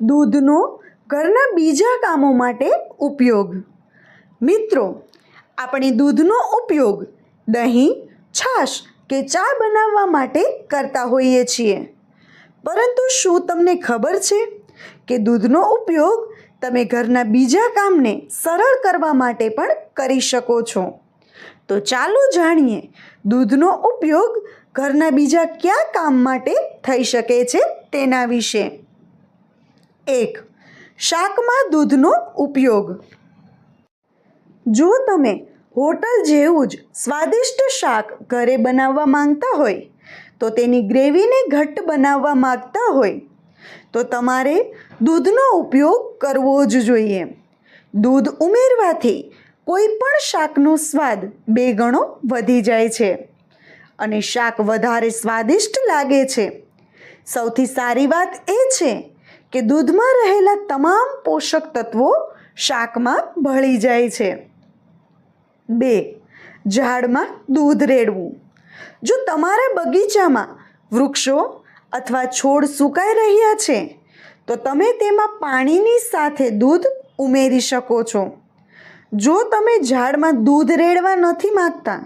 દૂધનો ઘરના બીજા કામો માટે ઉપયોગ. મિત્રો, આપણે દૂધનો ઉપયોગ દહીં, છાશ કે ચા બનાવવા માટે કરતા હોઈએ છીએ. પરંતુ શું તમને ખબર છે કે દૂધનો ઉપયોગ તમે ઘરના બીજા કામને સરળ કરવા માટે પણ કરી શકો છો? તો ચાલો જાણીએ દૂધનો ઉપયોગ ઘરના બીજા કયા કામ માટે થઈ શકે છે તેના વિશે. એક. શાકમાં દૂધનો ઉપયોગ. જો તમે હોટલ જેવું જ સ્વાદિષ્ટ શાક ઘરે બનાવવા માંગતા હોય, તો તેની ગ્રેવીને ઘટ્ટ બનાવવા માંગતા હોય, તો તમારે દૂધનો ઉપયોગ કરવો જ જોઈએ. દૂધ ઉમેરવાથી કોઈ પણ શાકનો સ્વાદ બે ગણો વધી જાય છે અને શાક વધારે સ્વાદિષ્ટ લાગે છે. સૌથી સારી વાત એ છે કે દૂધમાં રહેલા તમામ પોષક તત્વો શાકમાં ભળી જાય છે. બે, ઝાડમાં દૂધ રેડવું. જો તમારા બગીચામાં વૃક્ષો અથવા છોડ સુકાઈ રહ્યા છે, તો તમે તેમાં પાણીની સાથે દૂધ ઉમેરી શકો છો. જો તમે ઝાડમાં દૂધ રેડવા નથી માગતા,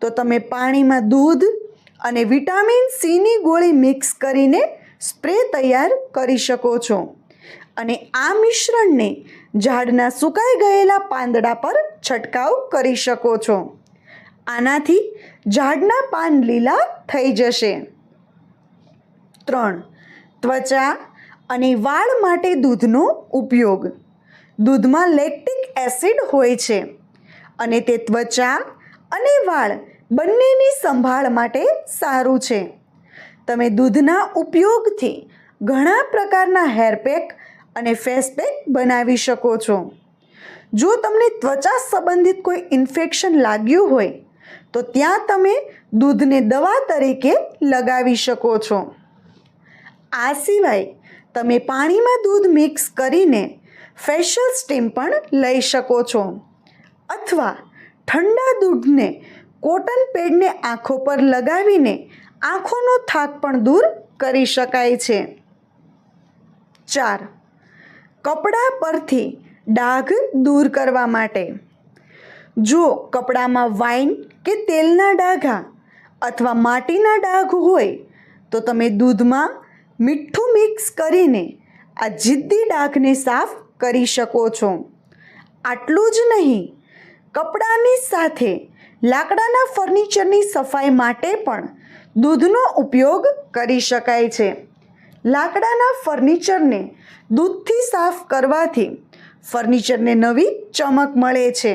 તો તમે પાણીમાં દૂધ અને વિટામિન સીની ગોળી મિક્સ કરીને સ્પ્રે તૈયાર કરી શકો છો. અને આ મિશ્રણને ઝાડના સુકાઈ ગયેલા પાંદડા પર છંટકાવ કરી શકો છો. આનાથી ઝાડના પાન લીલા થઈ જશે. ત્રણ, ત્વચા અને વાળ માટે દૂધનો ઉપયોગ. દૂધમાં લેક્ટિક એસિડ હોય છે અને તે ત્વચા અને વાળ બંનેની સંભાળ માટે સારું છે. તમે દૂધના ઉપયોગથી ઘણા પ્રકારના હેરપેક અને ફેસ પેક બનાવી શકો છો. જો તમને ત્વચા સંબંધિત કોઈ ઇન્ફેક્શન લાગ્યું હોય, તો ત્યાં તમે દૂધને દવા તરીકે લગાવી શકો છો. આ સિવાય તમે પાણીમાં દૂધ મિક્સ કરીને ફેશિયલ સ્ટીમ પણ લઈ શકો છો. અથવા ઠંડા દૂધને કોટન પેડને આંખો પર લગાવીને આંખોનો થાક પણ દૂર કરી શકાય છે. ચાર, કપડાં પરથી ડાઘ દૂર કરવા માટે. જો કપડામાં વાઇન કે તેલના ડાઘા અથવા માટીના ડાઘ હોય, તો તમે દૂધમાં મીઠું મિક્સ કરીને આ જિદ્દી ડાઘને સાફ કરી શકો છો. આટલું જ નહીં, કપડાની સાથે લાકડાના ફર્નિચરની સફાઈ માટે પણ દૂધનો ઉપયોગ કરી શકાય છે. લાકડાના ફર્નિચરને દૂધથી સાફ કરવાથી ફર્નિચરને નવી ચમક મળે છે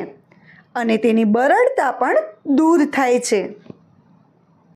અને તેની બરડતા પણ દૂર થાય છે.